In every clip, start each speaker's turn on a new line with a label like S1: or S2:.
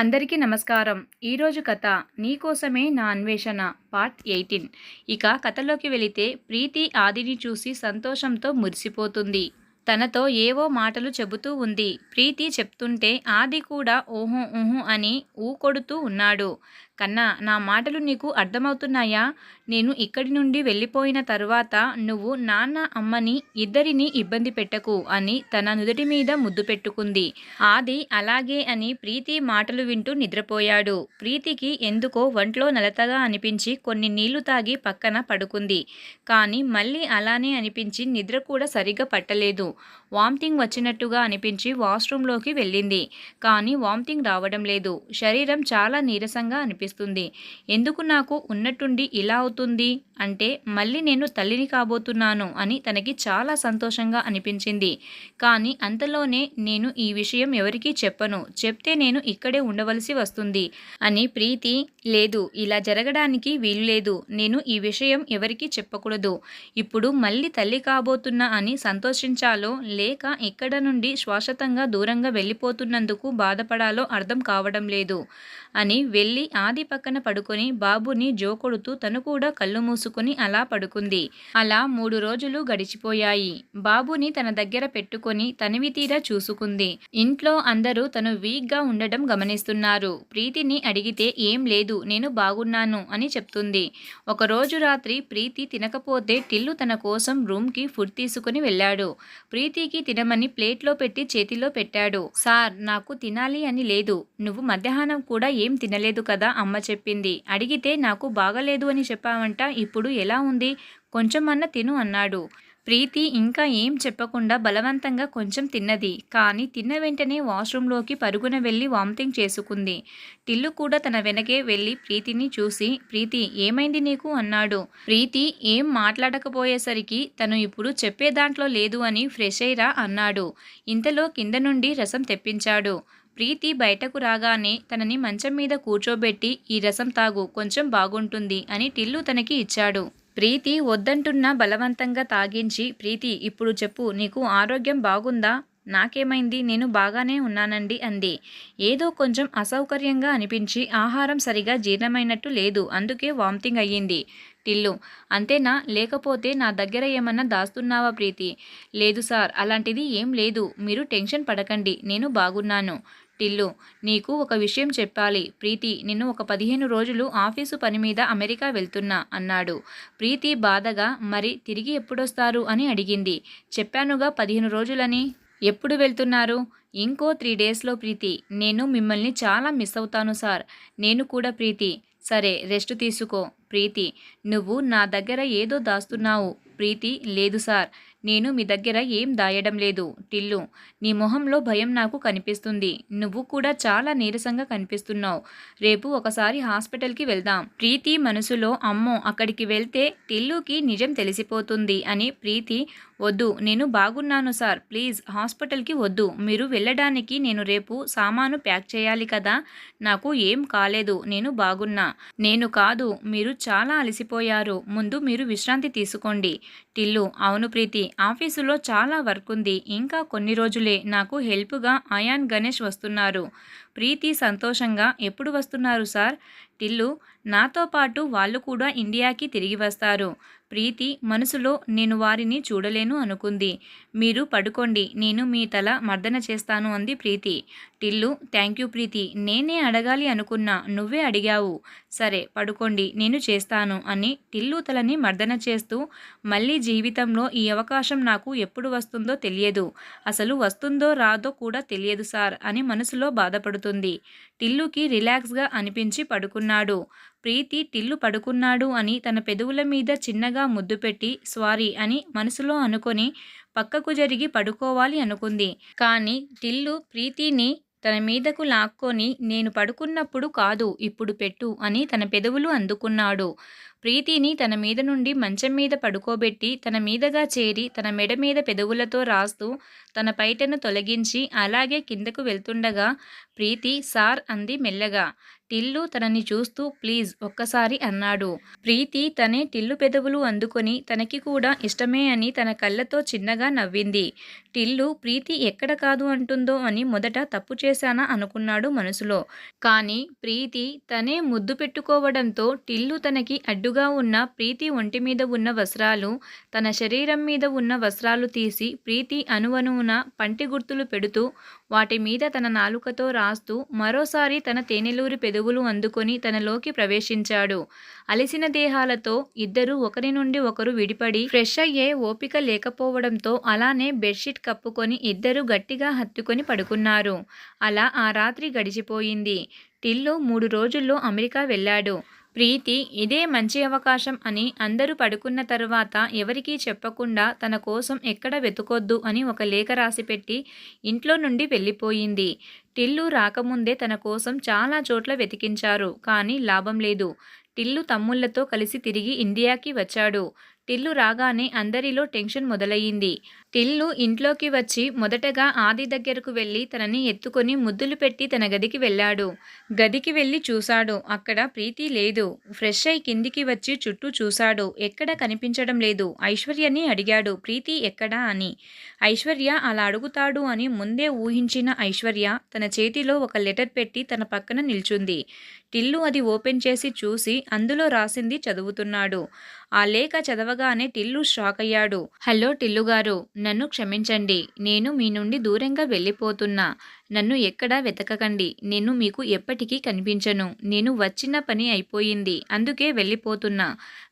S1: అందరికీ నమస్కారం. ఈరోజు కథ నీకోసమే నా అన్వేషణ పార్ట్ ఎయిటీన్. ఇక కథలోకి వెళితే ప్రీతి ఆదిని చూసి సంతోషంతో మురిసిపోతుంది. తనతో ఏవో మాటలు చెబుతూ ఉంది. ప్రీతి చెప్తుంటే ఆది కూడా ఓహో ఊహు అని ఊకొడుతూ ఉన్నాడు. కన్నా నా మాటలు నీకు అర్థమవుతున్నాయా? నేను ఇక్కడి నుండి వెళ్ళిపోయిన తర్వాత నువ్వు నాన్న అమ్మని ఇద్దరిని ఇబ్బంది పెట్టకు అని తన నుదుటి మీద ముద్దు పెట్టుకుంది. ఆది అలాగే అని ప్రీతి మాటలు వింటూ నిద్రపోయాడు. ప్రీతికి ఎందుకో ఒంట్లో నలతగా అనిపించి కొన్ని నీళ్ళు తాగి పక్కన పడుకుంది. కానీ మళ్ళీ అలానే అనిపించి నిద్ర కూడా సరిగ్గా పట్టలేదు. వామిటింగ్ వచ్చినట్టుగా అనిపించి వాష్రూంలోకి వెళ్ళింది. కానీ వామిటింగ్ రావడం లేదు. శరీరం చాలా నీరసంగా అనిపిస్తుంది. ఎందుకు నాకు ఉన్నట్టుండి ఇలా అవుతుంది? అంటే మళ్ళీ నేను తల్లిని కాబోతున్నాను అని తనకి చాలా సంతోషంగా అనిపించింది. కానీ అంతలోనే నేను ఈ విషయం ఎవరికీ చెప్పను. చెప్తే నేను ఇక్కడే ఉండవలసి వస్తుంది. అని ప్రీతి లేదు ఇలా జరగడానికి వీలు లేదు. నేను ఈ విషయం ఎవరికీ చెప్పకూడదు. ఇప్పుడు మళ్ళీ తల్లి కాబోతున్నా అని సంతోషించాలో లేక ఇక్కడ నుండి శాశ్వతంగా దూరంగా వెళ్ళిపోతున్నందుకు బాధపడాలో అర్థం కావడం లేదు. అని వెళ్ళి ఆది పక్కన పడుకొని బాబుని జోకొడుతూ తను కూడా కళ్ళు మూసుకొని అలా పడుకుంది. అలా మూడు రోజులు గడిచిపోయాయి. బాబుని తన దగ్గర పెట్టుకొని తనివి తీరా చూసుకుంది. ఇంట్లో అందరూ తను వీక్గా ఉండడం గమనిస్తున్నారు. ప్రీతిని అడిగితే ఏం లేదు నేను బాగున్నాను అని చెప్తుంది. ఒకరోజు రాత్రి ప్రీతి తినకపోతే టిల్లు తన కోసం రూమ్కి ఫుడ్ తీసుకుని వెళ్ళాడు. ప్రీతికి తినమని ప్లేట్లో పెట్టి చేతిలో పెట్టాడు. సార్ నాకు తినాలి అని లేదు. నువ్వు మధ్యాహ్నం కూడా ఏం తినలేదు కదా అమ్మ చెప్పింది. అడిగితే నాకు బాగలేదు అని చెప్పావంట ఇప్పుడు ఎలా ఉంది? కొంచెం తిను అన్నాడు. ప్రీతి ఇంకా ఏం చెప్పకుండా బలవంతంగా కొంచెం తిన్నది. కానీ తిన్న వెంటనే వాష్రూంలోకి పరుగున వెళ్ళి వామిటింగ్ చేసుకుంది. టిల్లు కూడా తన వెనకే వెళ్ళి ప్రీతిని చూసి ప్రీతి ఏమైంది నీకు? అన్నాడు. ప్రీతి ఏం మాట్లాడకపోయేసరికి తను ఇప్పుడు చెప్పే దాంట్లో లేదు అని ఫ్రెష్ అయ్యిరా అన్నాడు. ఇంతలో కింద నుండి రసం తెప్పించాడు. ప్రీతి బయటకు రాగానే తనని మంచం మీద కూర్చోబెట్టి ఈ రసం తాగు కొంచెం బాగుంటుంది అని టిల్లు తనకి ఇచ్చాడు. ప్రీతి వద్దంటున్నా బలవంతంగా తాగించి ప్రీతి ఇప్పుడు చెప్పు నీకు ఆరోగ్యం బాగుందా? నాకేమైంది? నేను బాగానే ఉన్నానండి అంది. ఏదో కొంచెం అసౌకర్యంగా అనిపించి ఆహారం సరిగా జీర్ణమైనట్టు లేదు అందుకే వామిటింగ్ అయ్యింది టిల్లు. అంతేనా? లేకపోతే నా దగ్గర ఏమన్నా దాస్తున్నావా ప్రీతి? లేదు సార్ అలాంటిది ఏం లేదు. మీరు టెన్షన్ పడకండి నేను బాగున్నాను టిల్లు నీకు ఒక విషయం చెప్పాలి. ప్రీతి నిన్ను ఒక పదిహేను రోజులు ఆఫీసు పని మీద అమెరికా వెళ్తున్నా అన్నాడు. ప్రీతి బాధగా మరి తిరిగి ఎప్పుడొస్తారు అని అడిగింది. చెప్పానుగా పదిహేను రోజులని. ఎప్పుడు వెళ్తున్నారు? ఇంకో త్రీ డేస్లో ప్రీతి. నేను మిమ్మల్ని చాలా మిస్ అవుతాను సార్. నేను కూడా ప్రీతి. సరే రెస్ట్ తీసుకో. ప్రీతి నువ్వు నా దగ్గర ఏదో దాస్తున్నావు. ప్రీతి లేదు సార్. నేను మీ దగ్గర ఏం దాయడం లేదు. టిల్లు నీ మొహంలో భయం నాకు కనిపిస్తుంది. నువ్వు కూడా చాలా నీరసంగా కనిపిస్తున్నావు. రేపు ఒకసారి హాస్పిటల్కి వెళ్దాం. ప్రీతి మనసులో అమ్మో అక్కడికి వెళ్తే టిల్లుకి నిజం తెలిసిపోతుంది అని ప్రీతి వద్దు. నేను బాగున్నాను సార్. ప్లీజ్ హాస్పిటల్కి వద్దు. మీరు వెళ్ళడానికి నేను రేపు సామాను ప్యాక్ చేయాలి కదా? నాకు ఏం కాలేదు. నేను బాగున్నా. నేను కాదు. మీరు చాలా అలసిపోయారు. ముందు మీరు విశ్రాంతి తీసుకోండి. టిల్లు అవును ప్రీతి. ఆఫీసులో చాలా వర్క్ ఉంది. ఇంకా కొన్ని రోజులే. నాకు హెల్ప్గా అయాన్ గణేష్ వస్తున్నారు. ప్రీతి సంతోషంగా ఎప్పుడు వస్తున్నారు సార్? టిల్లు నాతో పాటు వాళ్ళు కూడా ఇండియాకి తిరిగి వస్తారు. ప్రీతి మనసులో నేను వారిని చూడలేను అనుకుంది. మీరు పడుకోండి నేను మీ తల మర్దన చేస్తాను అంది ప్రీతి. Tillu thank you Preethi. నేనే అడగాలి అనుకున్నా నువ్వే అడిగావు. సరే పడుకోండి నేను చేస్తాను అని టిల్లు తలని మర్దన చేస్తూ మళ్ళీ జీవితంలో ఈ అవకాశం నాకు ఎప్పుడు వస్తుందో తెలియదు. అసలు వస్తుందో రాదో కూడా తెలియదు సార్ అని మనసులో బాధపడుతుంది. టిల్లుకి రిలాక్స్గా అనిపించి పడుకున్నాడు. ప్రీతి టిల్లు పడుకున్నాడు అని తన పెదవుల మీద చిన్నగా ముద్దు పెట్టి స్వారీ అని మనసులో అనుకొని పక్కకు జరిగి పడుకోవాలి అనుకుంది. కానీ టిల్లు ప్రీతిని తన మీదకు లాక్కొని నేను పడుకున్నప్పుడు కాదు ఇప్పుడు పెట్టు అని తన పెదవులు అందుకున్నాడు. ప్రీతిని తన మీద నుండి మంచం మీద పడుకోబెట్టి తన మీదగా చేరి తన మెడ మీద పెదవులతో రాస్తూ తన పైటను తొలగించి అలాగే కిందకు వెళ్తుండగా ప్రీతి సార్ అంది మెల్లగా. టిల్లు తనని చూస్తూ ప్లీజ్ ఒక్కసారి అన్నాడు. ప్రీతి తనే టిల్లు పెదవులు అందుకొని తనకి కూడా ఇష్టమే అని తన కళ్ళతో చిన్నగా నవ్వింది. టిల్లు ప్రీతి ఎక్కడ కాదు అంటుందో అని మొదట తప్పు చేశానా అనుకున్నాడు మనసులో. కానీ ప్రీతి తనే ముద్దు పెట్టుకోవడంతో టిల్లు తనకి అడ్డు అడ్డుగా ఉన్న ప్రీతి ఒంటి మీద ఉన్న వస్త్రాలు తన శరీరం మీద ఉన్న వస్త్రాలు తీసి ప్రీతి అణువణువున పంటి గుర్తులు పెడుతూ వాటి మీద తన నాలుకతో రాస్తూ మరోసారి తన తేనెలూరి పెదవులు అందుకొని తనలోకి ప్రవేశించాడు. అలిసిన దేహాలతో ఇద్దరు ఒకరి నుండి ఒకరు విడిపడి ఫ్రెష్ అయ్యే ఓపిక లేకపోవడంతో అలానే బెడ్షీట్ కప్పుకొని ఇద్దరు గట్టిగా హత్తుకొని పడుకున్నారు. అలా ఆ రాత్రి గడిచిపోయింది. టిల్లు మూడు రోజుల్లో అమెరికా వెళ్ళాడు. ప్రీతి ఇదే మంచి అవకాశం అని అందరూ పడుకున్న తరువాత ఎవరికీ చెప్పకుండా తన కోసం ఎక్కడ వెతుకొద్దు అని ఒక లేఖ రాసిపెట్టి ఇంట్లో నుండి వెళ్ళిపోయింది. టిల్లు రాకముందే తన కోసం చాలా చోట్ల వెతికించారు కానీ లాభం లేదు. టిల్లు తమ్ముళ్ళతో కలిసి తిరిగి ఇండియాకి వచ్చాడు. టిల్లు రాగానే అందరిలో టెన్షన్ మొదలయ్యింది. టిల్లు ఇంట్లోకి వచ్చి మొదటగా ఆది దగ్గరకు వెళ్ళి తనని ఎత్తుకొని ముద్దులు పెట్టి తన గదికి వెళ్ళాడు. గదికి వెళ్ళి చూశాడు. అక్కడ ప్రీతి లేదు. ఫ్రెష్ అయి కిందికి వచ్చి చుట్టూ చూశాడు. ఎక్కడ కనిపించడం లేదు. ఐశ్వర్యని అడిగాడు. ప్రీతి ఎక్కడా అని. ఐశ్వర్య అలా అడుగుతాడు అని ముందే ఊహించిన ఐశ్వర్య తన చేతిలో ఒక లెటర్ పెట్టి తన పక్కన నిల్చుంది. టిల్లు అది ఓపెన్ చేసి చూసి అందులో రాసింది చదువుతున్నాడు. ఆ లేఖ చదవగానే టిల్లు షాక్ అయ్యాడు హలో టిల్లు గారు నన్ను క్షమించండి నేను మీ నుండి దూరంగా వెళ్ళిపోతున్నా. నన్ను ఎక్కడా వెతకకండి. నేను మీకు ఎప్పటికీ కనిపించను. నేను వచ్చిన పని అయిపోయింది. అందుకే వెళ్ళిపోతున్నా.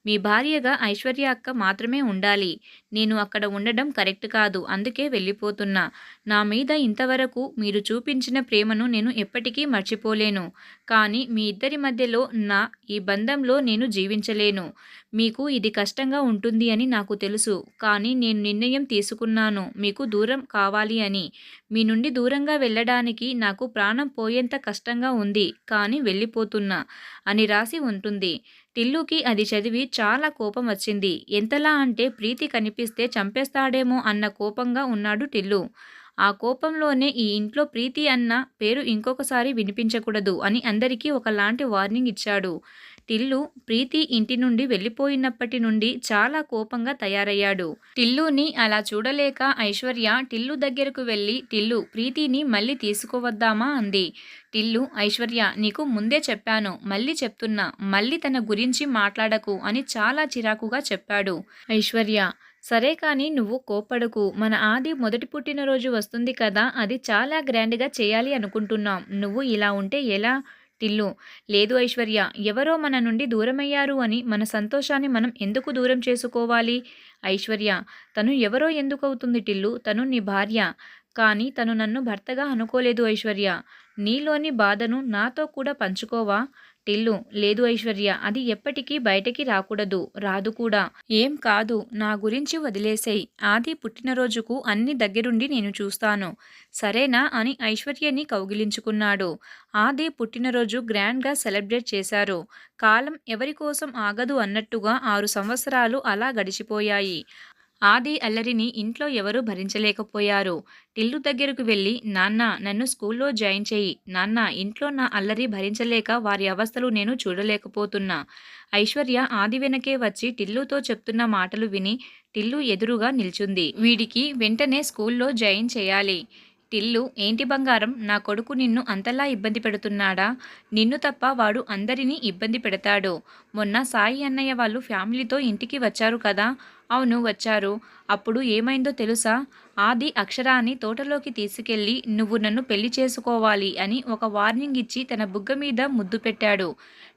S1: మీ భార్యగా ఐశ్వర్య అక్క మాత్రమే ఉండాలి. నేను అక్కడ ఉండడం కరెక్ట్ కాదు. అందుకే వెళ్ళిపోతున్నా. నా మీద ఇంతవరకు మీరు చూపించిన ప్రేమను నేను ఎప్పటికీ మర్చిపోలేను. కానీ మీ ఇద్దరి మధ్యలో నా ఈ బంధంలో నేను జీవించలేను. మీకు ఇది కష్టంగా ఉంటుంది అని నాకు తెలుసు. కానీ నేను నిర్ణయం తీసుకున్నాను. మీకు దూరం కావాలి అని. మీ నుండి దూరంగా వెళ్ళడానికి నాకు ప్రాణం పోయేంత కష్టంగా ఉంది కానీ వెళ్ళిపోతున్నా అని రాసి ఉంటుంది. టిల్లుకి అది చదివి చాలా కోపం వచ్చింది. ఎంతలా అంటే ప్రీతి కనిపిస్తే చంపేస్తాడేమో అన్న కోపంగా ఉన్నాడు టిల్లు. ఆ కోపంలోనే ఈ ఇంట్లో ప్రీతి అన్న పేరు ఇంకొకసారి వినిపించకూడదు అని అందరికీ ఒకలాంటి వార్నింగ్ ఇచ్చాడు. టిల్లు ప్రీతి ఇంటి నుండి వెళ్ళిపోయినప్పటి నుండి చాలా కోపంగా తయారయ్యాడు. టిల్లుని అలా చూడలేక ఐశ్వర్య టిల్లు దగ్గరకు వెళ్ళి టిల్లు ప్రీతిని మళ్ళీ తీసుకువద్దామా? అంది. టిల్లు ఐశ్వర్య నీకు ముందే చెప్పాను. మళ్ళీ చెప్తున్నా. మళ్ళీ తన గురించి మాట్లాడకు అని చాలా చిరాకుగా చెప్పాడు. ఐశ్వర్య సరే కానీ నువ్వు కోపడకు మన ఆది మొదటి పుట్టినరోజు వస్తుంది కదా అది చాలా గ్రాండ్గా చేయాలి అనుకుంటున్నాం. నువ్వు ఇలా ఉంటే ఎలా? టిల్లు లేదు ఐశ్వర్య ఎవరో మన నుండి దూరమయ్యారు అని మన సంతోషాన్ని మనం ఎందుకు దూరం చేసుకోవాలి? ఐశ్వర్య తను ఎవరో ఎందుకు అవుతుంది టిల్లు? తను నీ భార్య. కానీ తను నన్ను భర్తగా అనుకోలేదు ఐశ్వర్య. నీలోని బాధను నాతో కూడా పంచుకోవా? టిల్లు. లేదు ఐశ్వర్య అది ఎప్పటికీ బయటకి రాకూడదు. రాదు కూడా. ఏం కాదు నా గురించి వదిలేసేయ్. ఆది పుట్టినరోజుకు అన్ని దగ్గరుండి నేను చూస్తాను. సరేనా అని ఐశ్వర్యని కౌగిలించుకున్నాడు. ఆది పుట్టినరోజు గ్రాండ్గా సెలబ్రేట్ చేశారు. కాలం ఎవరి కోసం ఆగదు అన్నట్టుగా ఆరు సంవత్సరాలు అలా గడిచిపోయాయి. ఆది అల్లరిని ఇంట్లో ఎవరూ భరించలేకపోయారు. టిల్లు దగ్గరకు వెళ్ళి నాన్న నన్ను స్కూల్లో జాయిన్ చేయి. నాన్న ఇంట్లో నా అల్లరి భరించలేక వారి అవస్థలు నేను చూడలేకపోతున్నా ఐశ్వర్య ఆది వెనకే వచ్చి టిల్లుతో చెప్తున్న మాటలు విని టిల్లు ఎదురుగా నిల్చుంది. వీడికి వెంటనే స్కూల్లో జాయిన్ చేయాలి. టిల్లు ఏంటి బంగారం? నా కొడుకు నిన్ను అంతలా ఇబ్బంది పెడుతున్నాడా? నిన్ను తప్ప వాడు అందరినీ ఇబ్బంది పెడతాడు. మొన్న సాయి అన్నయ్య వాళ్ళు ఫ్యామిలీతో ఇంటికి వచ్చారు కదా? అవును వచ్చారు. అప్పుడు ఏమైందో తెలుసా? ఆది అక్షరాన్ని తోటలోకి తీసుకెళ్ళి నువ్వు నన్ను పెళ్ళి చేసుకోవాలి అని ఒక వార్నింగ్ ఇచ్చి తన బుగ్గ మీద ముద్దు పెట్టాడు.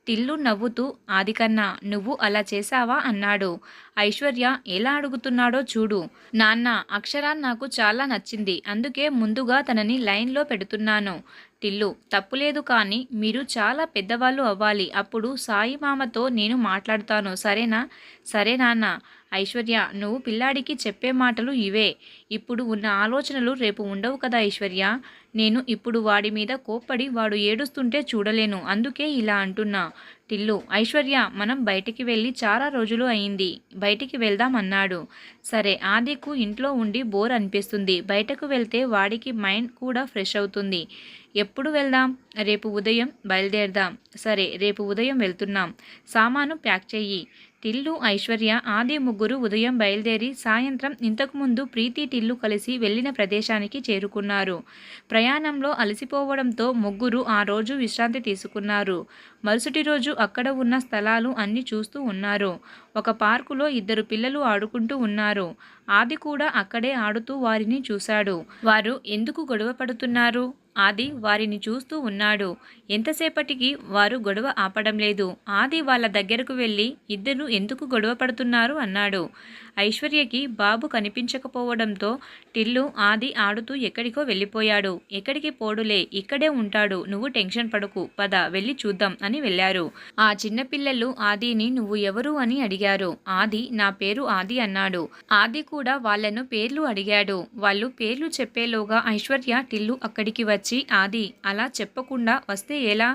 S1: టిల్లు నవ్వుతూ ఆదికన్నా నువ్వు అలా చేశావా? అన్నాడు. ఐశ్వర్య ఎలా అడుగుతున్నాడో చూడు. నాన్న అక్షరా నాకు చాలా నచ్చింది. అందుకే ముందుగా తనని లైన్లో పెడుతున్నాను. టిల్లు తప్పులేదు కానీ మీరు చాలా పెద్దవాళ్ళు అవ్వాలి. అప్పుడు సాయి మామతో నేను మాట్లాడుతాను. సరేనా? సరే నాన్న. ఐశ్వర్య నువ్వు పిల్లాడికి చెప్పే మాటలు ఇవే. ఇప్పుడు ఉన్న ఆలోచనలు రేపు ఉండవు కదా ఐశ్వర్య. నేను ఇప్పుడు వాడి మీద కోప్పడి వాడు ఏడుస్తుంటే చూడలేను. అందుకే ఇలా అంటున్నా. టిల్లు ఐశ్వర్య మనం బయటికి వెళ్ళి చాలా రోజులు అయింది. బయటికి వెళ్దాం అన్నాడు. సరే ఆదికు ఇంట్లో ఉండి బోర్ అనిపిస్తుంది. బయటకు వెళ్తే వాడికి మైండ్ కూడా ఫ్రెష్ అవుతుంది. ఎప్పుడు వెళ్దాం? రేపు ఉదయం బయలుదేరదాం. సరే రేపు ఉదయం వెళ్తున్నాం. సామాను ప్యాక్ చెయ్యి. టిల్లు ఐశ్వర్య ఆది ముగ్గురు ఉదయం బయలుదేరి సాయంత్రం ఇంతకుముందు ప్రీతి టిల్లు కలిసి వెళ్ళిన ప్రదేశానికి చేరుకున్నారు. ప్రయాణంలో అలసిపోవడంతో ముగ్గురు ఆ రోజు విశ్రాంతి తీసుకున్నారు. మరుసటి రోజు అక్కడ ఉన్న స్థలాలు అన్ని చూస్తూ ఉన్నారు. ఒక పార్కులో ఇద్దరు పిల్లలు ఆడుకుంటూ ఉన్నారు. ఆది కూడా అక్కడే ఆడుతూ వారిని చూశాడు. వారు ఎందుకు గొడవ పడుతున్నారు? ఆది వారిని చూస్తూ ఉన్నాడు. ఎంతసేపటికి వారు గొడవ ఆపడం లేదు. ఆది వాళ్ళ దగ్గరకు వెళ్ళి ఇద్దరు ఎందుకు గొడవ పడుతున్నారు? అన్నాడు. ఐశ్వర్యకి బాబు కనిపించకపోవడంతో టిల్లు ఆది ఆడుతూ ఎక్కడికో వెళ్ళిపోయాడు. ఎక్కడికి పోడులే ఇక్కడే ఉంటాడు. నువ్వు టెన్షన్ పడకు. పద వెళ్ళి చూద్దాం అని వెళ్ళారు. ఆ చిన్నపిల్లలు ఆదిని నువ్వు ఎవరు? అని అడిగారు. ఆది నా పేరు ఆది అన్నాడు. ఆది కూడా వాళ్ళను పేర్లు అడిగాడు. వాళ్ళు పేర్లు చెప్పేలోగా ఐశ్వర్య టిల్లు అక్కడికి వచ్చి ఆది అలా చెప్పకుండా వస్తే ఎలా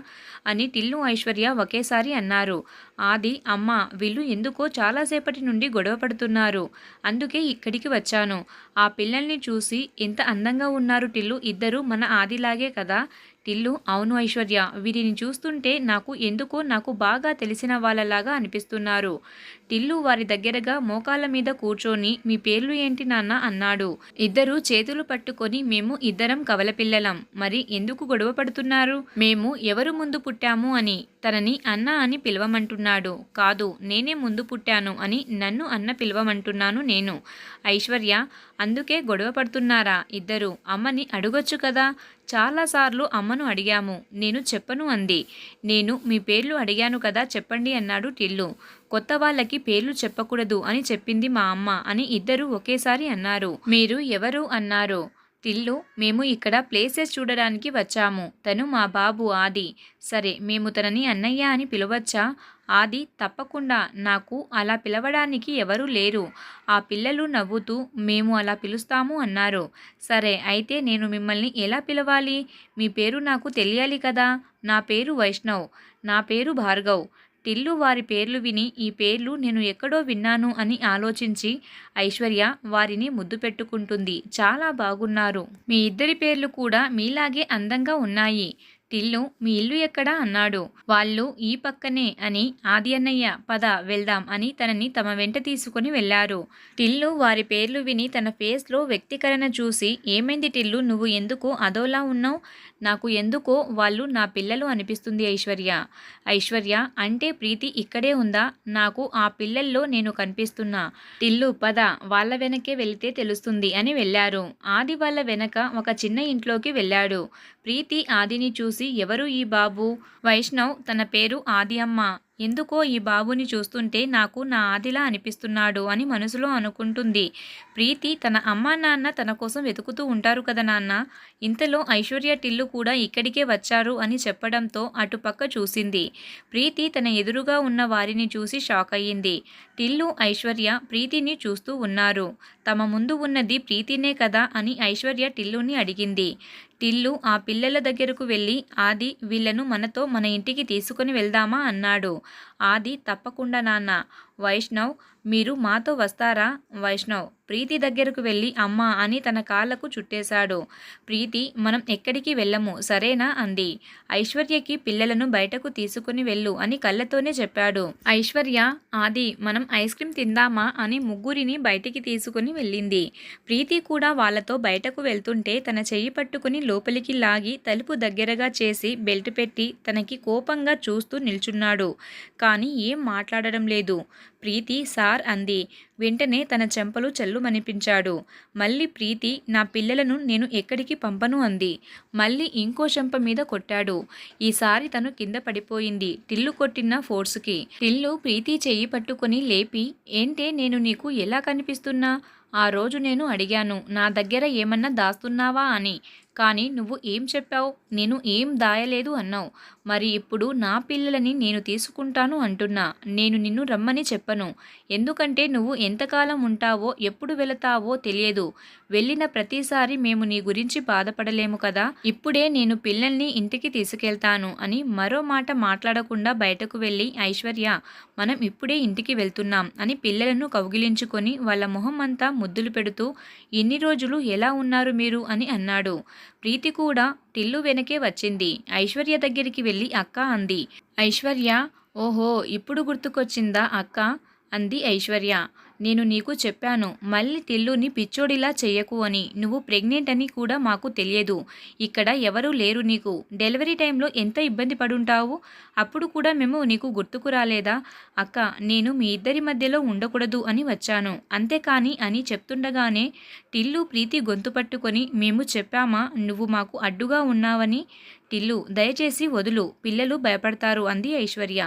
S1: అని టిల్లు ఐశ్వర్య ఒకేసారి అన్నారు. ఆది అమ్మ వీళ్ళు ఎందుకో చాలాసేపటి నుండి గొడవ పడుతున్నారు. అందుకే ఇక్కడికి వచ్చాను. ఆ పిల్లల్ని చూసి ఎంత అందంగా ఉన్నారు టిల్లు. ఇద్దరు మన ఆదిలాగే కదా టిల్లు అవును ఐశ్వర్య వీరిని చూస్తుంటే నాకు ఎందుకో నాకు బాగా తెలిసిన వాళ్ళలాగా అనిపిస్తున్నారు. టిల్లు వారి దగ్గరగా మోకాళ్ళ మీద కూర్చొని మీ పేర్లు ఏంటి నాన్న? అన్నాడు. ఇద్దరు చేతులు పట్టుకొని మేము ఇద్దరం కవలపిల్లలం మరి ఎందుకు గొడవ పడుతున్నారు? మేము ఎవరు ముందు పుట్టాము అని. తనని అన్న అని పిలవమంటున్నాడు. కాదు నేనే ముందు పుట్టాను అని నన్ను అన్న పిలవమంటున్నాను నేను. ఐశ్వర్య అందుకే గొడవ పడుతున్నారా? ఇద్దరు అమ్మని అడగొచ్చు కదా? చాలాసార్లు అమ్మను అడిగాము. నేను చెప్పను అంది. నేను మీ పేర్లు అడిగాను కదా? చెప్పండి అన్నాడు టిల్లు. కొత్త వాళ్ళకి పేర్లు చెప్పకూడదు అని చెప్పింది మా అమ్మ అని ఇద్దరు ఒకేసారి అన్నారు. మీరు ఎవరు అన్నారు? తిల్లు మేము ఇక్కడ ప్లేసెస్ చూడడానికి వచ్చాము. తను మా బాబు ఆది. సరే మేము తనని అన్నయ్య అని పిలవచ్చా? ఆది తప్పకుండా. నాకు అలా పిలవడానికి ఎవరూ లేరు. ఆ పిల్లలు నవ్వుతూ మేము అలా పిలుస్తాము అన్నారు. సరే అయితే నేను మిమ్మల్ని ఎలా పిలవాలి? మీ పేరు నాకు తెలియాలి కదా? నా పేరు వైష్ణవ్. నా పేరు భార్గవ్. టిల్లు వారి పేర్లు విని ఈ పేర్లు నేను ఎక్కడో విన్నాను అని ఆలోచించి ఐశ్వర్య వారిని ముద్దు పెట్టుకుంటుంది. చాలా బాగున్నారు. మీ ఇద్దరి పేర్లు కూడా మీలాగే అందంగా ఉన్నాయి. టిల్లు మీ ఇల్లు ఎక్కడా అన్నాడు. వాళ్ళు ఈ పక్కనే అని ఆది అన్నయ్య పద వెళ్దాం అని తనని తమ వెంట తీసుకుని వెళ్ళారు టిల్లు వారి పేర్లు విని తన ఫేస్లో వ్యక్తీకరణ చూసి ఏమైంది టిల్లు నువ్వు ఎందుకు అదోలా ఉన్నావు? నాకు ఎందుకో వాళ్ళు నా పిల్లలు అనిపిస్తుంది ఐశ్వర్య. ఐశ్వర్య అంటే ప్రీతి ఇక్కడే ఉందా? నాకు ఆ పిల్లల్లో నేను కనిపిస్తున్నా. టిల్లు పద వాళ్ళ వెనకే వెళితే తెలుస్తుంది అని వెళ్ళారు. ఆది వాళ్ళ వెనక ఒక చిన్న ఇంట్లోకి వెళ్ళాడు. ప్రీతి ఆదిని చూసి ఎవరు ఈ బాబు? వైష్ణవ్ తన పేరు ఆది అమ్మ ఎందుకో ఈ బాబుని చూస్తుంటే నాకు నా ఆదిలా అనిపిస్తున్నాడు అని మనసులో అనుకుంటుంది. ప్రీతి తన అమ్మా నాన్న తన కోసం వెతుకుతూ ఉంటారు కదా నాన్న. ఇంతలో ఐశ్వర్య టిల్లు కూడా ఇక్కడికే వచ్చారు అని చెప్పడంతో అటుపక్క చూసింది. ప్రీతి తన ఎదురుగా ఉన్న వారిని చూసి షాక్ అయ్యింది. టిల్లు ఐశ్వర్య ప్రీతిని చూస్తూ ఉన్నారు. తమ ముందు ఉన్నది ప్రీతినే కదా అని ఐశ్వర్య టిల్లుని అడిగింది. టిల్లు ఆ పిల్లల దగ్గరకు వెళ్ళి ఆది వీళ్ళను మనతో మన ఇంటికి తీసుకుని వెళ్దామా? అన్నాడు. ఆది తప్పకుండా నాన్న. వైష్ణవ్ మీరు మాతో వస్తారా? వైష్ణవ్ ప్రీతి దగ్గరకు వెళ్ళి అమ్మ అని తన కాళ్ళకు చుట్టేశాడు. ప్రీతి మనం ఎక్కడికి వెళ్ళము సరేనా? అంది. ఐశ్వర్యకి పిల్లలను బయటకు తీసుకుని వెళ్ళు అని కళ్ళతోనే చెప్పాడు. ఐశ్వర్య ఆది మనం ఐస్ క్రీమ్ తిందామా అని ముగ్గురిని బయటికి తీసుకుని వెళ్ళింది. ప్రీతి కూడా వాళ్ళతో బయటకు వెళ్తుంటే తన చెయ్యి పట్టుకుని లోపలికి లాగి తలుపు దగ్గరగా చేసి బెల్ట్ పెట్టి తనకి కోపంగా చూస్తూ నిల్చున్నాడు. కానీ ఏం మాట్లాడడం లేదు. ప్రీతి సార్ అంది. వెంటనే తన చెంపలు చల్లుమనిపించాడు. మళ్ళీ ప్రీతి నా పిల్లలను నేను ఎక్కడికి పంపను అంది. మళ్ళీ ఇంకో చెంప మీద కొట్టాడు. ఈసారి తను కింద పడిపోయింది. టిల్లు కొట్టిన ఫోర్స్కి. టిల్లు ప్రీతి చెయ్యి పట్టుకొని లేపి ఏంటే నేను నీకు ఎలా కనిపిస్తున్నా? ఆ రోజు నేను అడిగాను నా దగ్గర ఏమన్నా దాస్తున్నావా? అని. కానీ నువ్వు ఏం చెప్పావు? నేను ఏం దాయలేదు అన్నావు. మరి ఇప్పుడు నా పిల్లలని నేను తీసుకుంటాను అంటున్నా. నేను నిన్ను రమ్మని చెప్పను. ఎందుకంటే నువ్వు ఎంతకాలం ఉంటావో ఎప్పుడు వెళతావో తెలియదు. వెళ్ళిన ప్రతిసారి మేము నీ గురించి బాధపడలేము కదా. ఇప్పుడే నేను పిల్లల్ని ఇంటికి తీసుకెళ్తాను అని మరో మాట మాట్లాడకుండా బయటకు వెళ్ళి ఐశ్వర్య మనం ఇప్పుడే ఇంటికి వెళ్తున్నాం అని పిల్లలను కౌగిలించుకొని వాళ్ళ మొహం అంతా ముద్దులు పెడుతూ ఇన్ని రోజులు ఎలా ఉన్నారు మీరు? అని అన్నాడు. ప్రీతి కూడా టిల్లు వెనకే వచ్చింది. ఐశ్వర్య దగ్గరికి వెళ్ళి అక్క అంది. ఐశ్వర్య ఓహో ఇప్పుడు గుర్తుకొచ్చిందా అక్క? అంది ఐశ్వర్య. నేను నీకు చెప్పాను మళ్ళీ టిల్లుని పిచ్చోడిలా చెయ్యకు అని. నువ్వు ప్రెగ్నెంట్ అని కూడా మాకు తెలియదు. ఇక్కడ ఎవరూ లేరు నీకు. డెలివరీ టైంలో ఎంత ఇబ్బంది పడుంటావు? అప్పుడు కూడా మేము నీకు గుర్తుకు రాలేదా? అక్క నేను మీ ఇద్దరి మధ్యలో ఉండకూడదు అని వచ్చాను. అంతేకాని అని చెప్తుండగానే టిల్లు ప్రీతి గొంతు పట్టుకొని మేము చెప్పామా నువ్వు మాకు అడ్డుగా ఉన్నావని? టిల్లు దయచేసి వదులు పిల్లలు భయపడతారు అంది ఐశ్వర్య.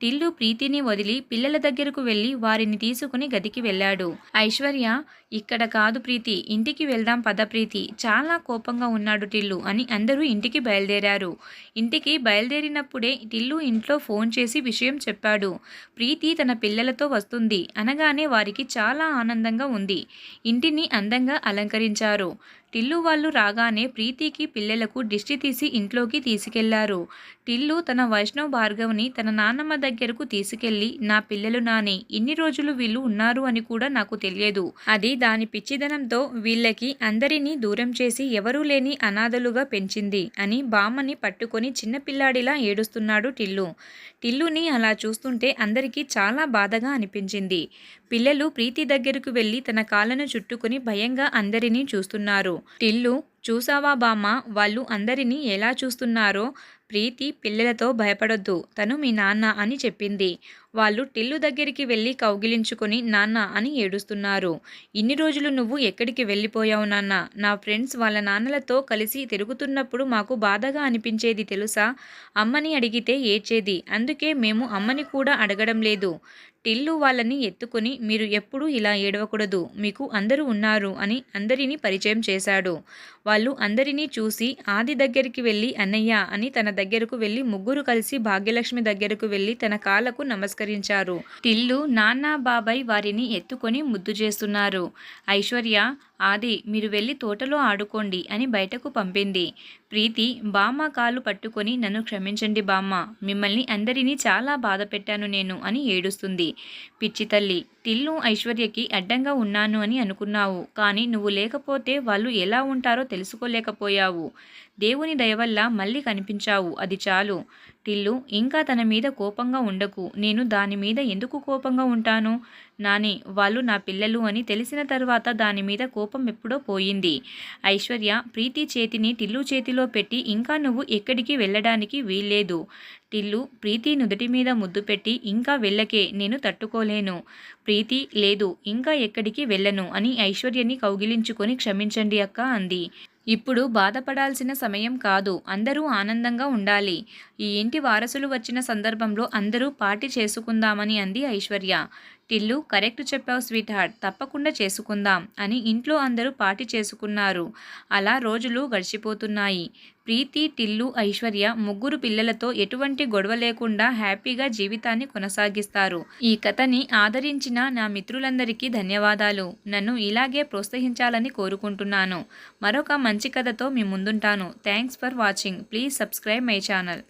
S1: టిల్లు ప్రీతిని వదిలి పిల్లల దగ్గరకు వెళ్ళి వారిని తీసుకుని గదికి వెళ్ళాడు. ఐశ్వర్య ఇక్కడ కాదు ప్రీతి ఇంటికి వెళ్దాం పద ప్రీతి చాలా కోపంగా ఉన్నాడు టిల్లు అని అందరూ ఇంటికి బయలుదేరారు. ఇంటికి బయలుదేరినప్పుడే టిల్లు ఇంట్లో ఫోన్ చేసి విషయం చెప్పాడు. ప్రీతి తన పిల్లలతో వస్తుంది అనగానే వారికి చాలా ఆనందంగా ఉంది. ఇంటిని అందంగా అలంకరించారు. టిల్లు వాళ్ళు రాగానే ప్రీతికి పిల్లలకు దిష్టి తీసి ఇంట్లోకి తీసుకెళ్ళారు. టిల్లు తన వైష్ణవ్ భార్గవ్ని తన నాన్నమ్మ దగ్గరకు తీసుకెళ్ళి నా పిల్లలు నానే ఇన్ని రోజులు వీళ్ళు ఉన్నారు అని కూడా నాకు తెలియదు. అది దాని పిచ్చిదనంతో వీళ్ళకి అందరినీ దూరం చేసి ఎవరూ లేని అనాథలుగా పెంచింది అని బామ్మని పట్టుకొని చిన్నపిల్లాడిలా ఏడుస్తున్నాడు టిల్లు. టిల్లుని అలా చూస్తుంటే అందరికీ చాలా బాధగా అనిపించింది. పిల్లలు ప్రీతి దగ్గరకు వెళ్ళి తన కాళ్ళను చుట్టుకుని భయంగా అందరినీ చూస్తున్నారు. టిల్లు చూసావా బామ్మ? వాళ్ళు అందరినీ ఎలా చూస్తున్నారో ప్రీతి పిల్లలతో భయపడొద్దు. తను మీ నాన్న అని చెప్పింది. వాళ్ళు టిల్లు దగ్గరికి వెళ్ళి కౌగిలించుకొని నాన్న అని ఏడుస్తున్నారు. ఇన్ని రోజులు నువ్వు ఎక్కడికి వెళ్ళిపోయావు నాన్న? నా ఫ్రెండ్స్ వాళ్ళ నాన్నలతో కలిసి తిరుగుతున్నప్పుడు మాకు బాధగా అనిపించేది తెలుసా? అమ్మని అడిగితే ఏడ్చేది. అందుకే మేము అమ్మని కూడా అడగడం లేదు. టిల్లు వాళ్ళని ఎత్తుకొని మీరు ఎప్పుడూ ఇలా ఏడవకూడదు. మీకు అందరూ ఉన్నారు అని అందరినీ పరిచయం చేశాడు. వాళ్ళు అందరినీ చూసి ఆది దగ్గరికి వెళ్ళి అన్నయ్య అని తన దగ్గరకు వెళ్ళి ముగ్గురు కలిసి భాగ్యలక్ష్మి దగ్గరకు వెళ్ళి తన కాళ్ళకు నమస్కరించారు టిల్లు నాన్న బాబాయ్ వారిని ఎత్తుకొని ముద్దు చేస్తున్నారు. ఐశ్వర్య ఆది మీరు వెళ్ళి తోటలో ఆడుకోండి అని బయటకు పంపింది. ప్రీతి బామ్మ కాలు పట్టుకొని నన్ను క్షమించండి బామ్మ మిమ్మల్ని అందరినీ చాలా బాధ పెట్టాను నేను అని ఏడుస్తుంది. పిచ్చి తల్లి టిల్లు ఐశ్వర్యకి అడ్డంగా ఉన్నాను అని అనుకున్నావు కానీ నువ్వు లేకపోతే వాళ్ళు ఎలా ఉంటారో తెలుసుకోలేకపోయావు. దేవుని దయవల్ల మళ్ళీ కనిపించావు అది చాలు. టిల్లు ఇంకా తన మీద కోపంగా ఉండకు. నేను దాని మీద ఎందుకు కోపంగా ఉంటాను? నాని వాళ్ళు నా పిల్లలు అని తెలిసిన తర్వాత దాని మీద కోపం ఎప్పుడో పోయింది. ఐశ్వర్య ప్రీతి చేతిని టిల్లు చేతిలో పెట్టి ఇంకా నువ్వు ఎక్కడికి వెళ్ళడానికి వీల్లేదు. టిల్లు ప్రీతి నుదుటి మీద ముద్దు పెట్టి ఇంకా వెళ్ళకే నేను తట్టుకోలేను. ప్రీతి లేదు ఇంకా ఎక్కడికి వెళ్ళను అని ఐశ్వర్యని కౌగిలించుకొని క్షమించండి అక్క అంది. ఇప్పుడు బాధపడాల్సిన సమయం కాదు. అందరూ ఆనందంగా ఉండాలి. ఈ ఇంటి వారసులు వచ్చిన సందర్భంలో అందరూ పార్టీ చేసుకుందామని అంది ఐశ్వర్య. టిల్లు కరెక్ట్ చెప్పావు స్వీట్ హార్ట్ తప్పకుండా చేసుకుందాం అని ఇంట్లో అందరూ పార్టీ చేసుకున్నారు. అలా రోజులు గడిచిపోతున్నాయి. ప్రీతి టిల్లు ఐశ్వర్య ముగ్గురు పిల్లలతో ఎటువంటి గొడవ లేకుండా హ్యాపీగా జీవితాన్ని కొనసాగిస్తారు. ఈ కథని ఆదరించిన నా మిత్రులందరికీ ధన్యవాదాలు. నన్ను ఇలాగే ప్రోత్సహించాలని కోరుకుంటున్నాను. మరొక మంచి కథతో మీ ముందుంటాను. Thanks for watching. Please subscribe my channel.